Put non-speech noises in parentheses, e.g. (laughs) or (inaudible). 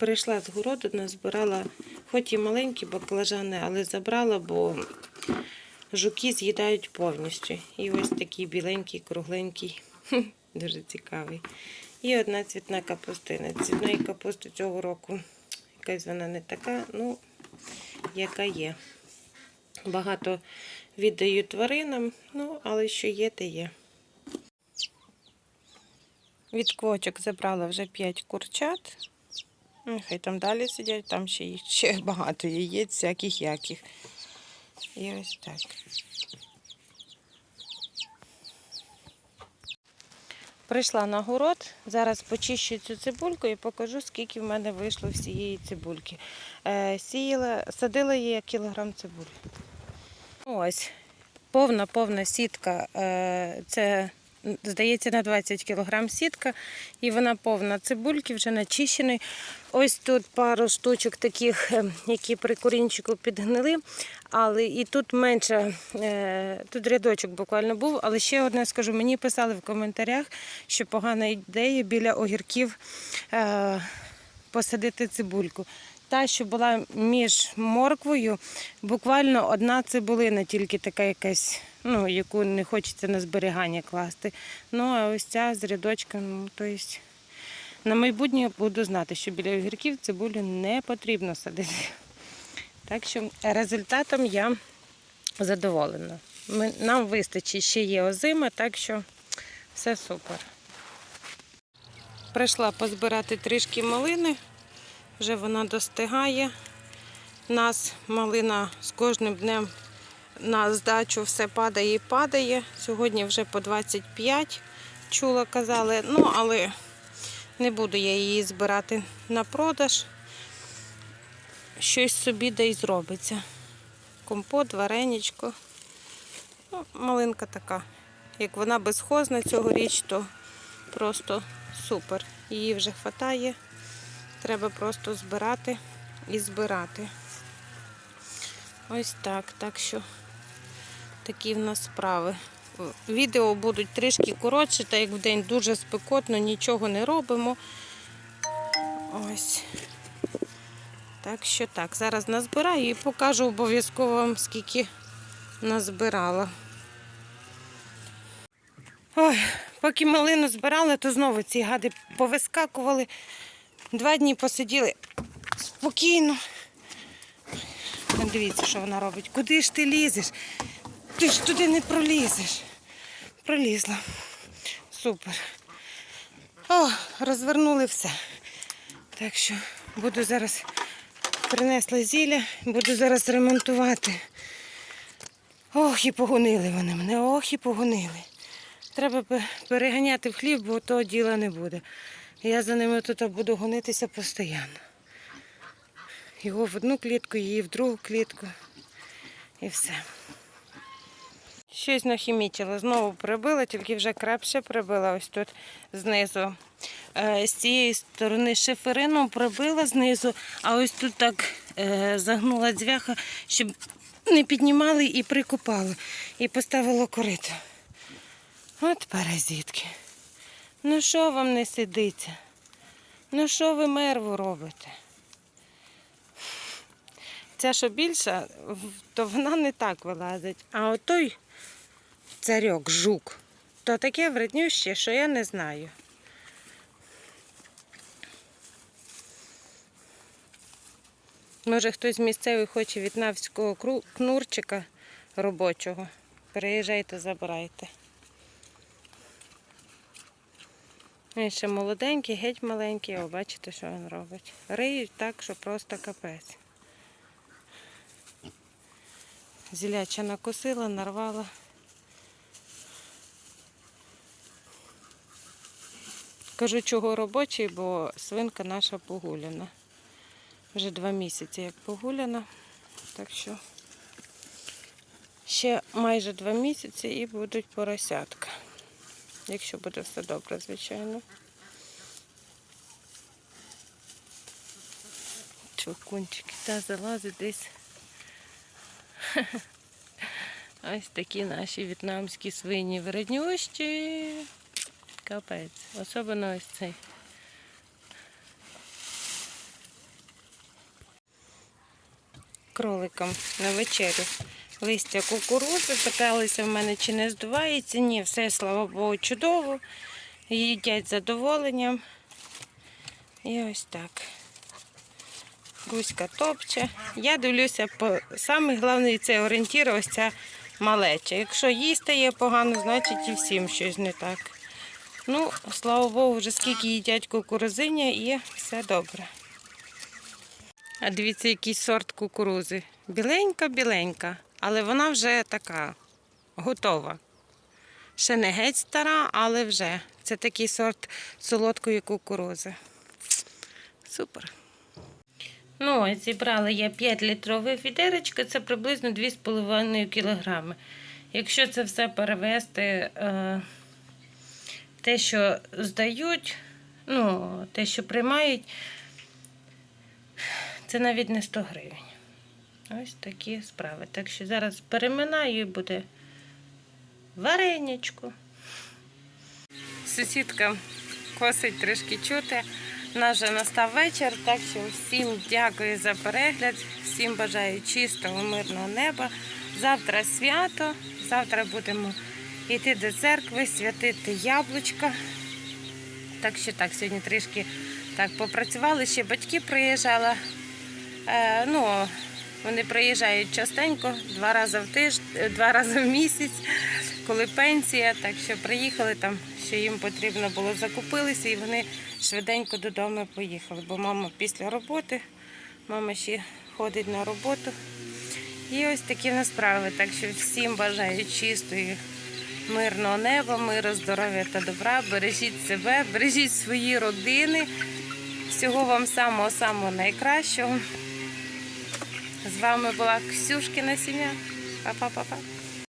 Прийшла з городу, назбирала, хоч і маленькі баклажани, але забрала, бо жуки з'їдають повністю. І ось такий біленький, кругленький, (laughs) дуже цікавий. І одна цвітна капустина. Цвітної капусти цього року якась вона не така, ну, яка є. Багато віддаю тваринам, ну, але що є, те є. Від квочок забрала вже 5 курчат. Ну, Хай там далі сидять, там ще, ще багато яєць, всяких яких. І ось так. Прийшла на город, зараз почищу цю цибульку і покажу, скільки в мене вийшло всієї цибульки. Е, сіяла, садила її кілограм цибулі. Ось, повна повна сітка. Е, це, здається, на 20 кілограм сітка, і вона повна цибульки, вже начищеної. Ось тут пару штучок таких, е, які при корінчику підгнили. Але і тут менше, е, тут рядочок буквально був. Але ще одне скажу, мені писали в коментарях, що погана ідея біля огірків е, посадити цибульку. Та, що була між морквою, буквально одна цибулина, тільки така якась, ну, яку не хочеться на зберігання класти. Ну, а ось ця з рядочком, ну, то есть, на майбутнє буду знати, що біля огірків цибулю не потрібно садити. Так що результатом я задоволена. Ми, нам вистачить ще є озима, так що все супер. Прийшла позбирати трішки малини, вже вона достигає. Нас малина з кожним днем на здачу все падає і падає. Сьогодні вже по 25 чула, казали. Ну, але не буду я її збирати на продаж щось собі де й зробиться. Компот, вареничко. Ну, малинка така. Як вона безхозна цьогоріч, то просто супер. Її вже хватає. Треба просто збирати і збирати. Ось так. Так що такі в нас справи. Відео будуть трішки коротше, так як в день дуже спекотно, нічого не робимо. Ось. Так що так, зараз назбираю і покажу обов'язково вам, скільки назбирала. Ой, поки малину збирали, то знову ці гади повискакували. Два дні посиділи спокійно. Дивіться, що вона робить. Куди ж ти лізеш? Ти ж туди не пролізеш. Пролізла. Супер. О, розвернули все. Так що буду зараз принесла зілля, буду зараз ремонтувати. Ох, і погонили вони мене, ох, і погонили. Треба переганяти в хліб, бо того діла не буде. Я за ними тут буду гонитися постійно. Його в одну клітку, її в другу клітку. І все. Щось нахімічила, знову прибила, тільки вже крепше прибила ось тут знизу. Е, З цієї сторони шиферину прибила знизу, а ось тут так е, загнула дзвяха, щоб не піднімали і прикопали. І поставила корито. От паразитки. Ну що вам не сидиться? Ну що ви мерву робите? Ця, що більша, то вона не так вилазить. А отой царьок, жук, то таке вреднюще, що я не знаю. Може, хтось місцевий хоче в'єтнамського кру- кнурчика робочого. Приїжджайте, забирайте. Він ще молоденький, геть маленький, о, бачите, що він робить. Риють так, що просто капець. Зіляча накосила, нарвала. Кажу, чого робочий, бо свинка наша погуляна. Вже два місяці як погуляна. Так що ще майже два місяці і будуть поросятка. Якщо буде все добре, звичайно. Чокунчики, та залазить десь. (laughs) Ось такі наші в'єтнамські свині вреднющі. Капець. Особливо ось цей. кроликам на вечерю листя кукурузи. Питалися в мене, чи не здувається. Ні, все, слава Богу, чудово. Їдять з задоволенням. І ось так. Руська топче. Я дивлюся, по... самий головний це орієнтір, ось ця малеча. Якщо їй стає погано, значить і всім щось не так. Ну, слава Богу, вже скільки їдять кукурузиня і все добре. А дивіться, який сорт кукурузи. Біленька-біленька, але вона вже така готова. Ще не геть стара, але вже. Це такий сорт солодкої кукурузи. Супер. Ну, ось зібрала я 5 літрове відеречко, це приблизно 2,5 кг. Якщо це все перевести, е, те, що здають, ну, те, що приймають, це навіть не 100 гривень. Ось такі справи. Так що зараз переминаю і буде варенячко. Сусідка косить трішки чути. Нас вже настав вечір, так що всім дякую за перегляд, всім бажаю чистого, мирного неба. Завтра свято, завтра будемо йти до церкви, святити яблучка. Так що так, сьогодні трішки так попрацювали, ще батьки приїжджали. Е, ну, вони приїжджають частенько, два рази в тиждень, два рази в місяць, коли пенсія. Так що приїхали там, що їм потрібно було, закупилися, і вони швиденько додому поїхали. Бо мама після роботи, мама ще ходить на роботу. І ось такі в нас справи. Так що всім бажаю чистої, мирного неба, миру, здоров'я та добра. Бережіть себе, бережіть свої родини. Всього вам самого-самого найкращого. З вами була Ксюшкина сім'я. Па-па-па-па.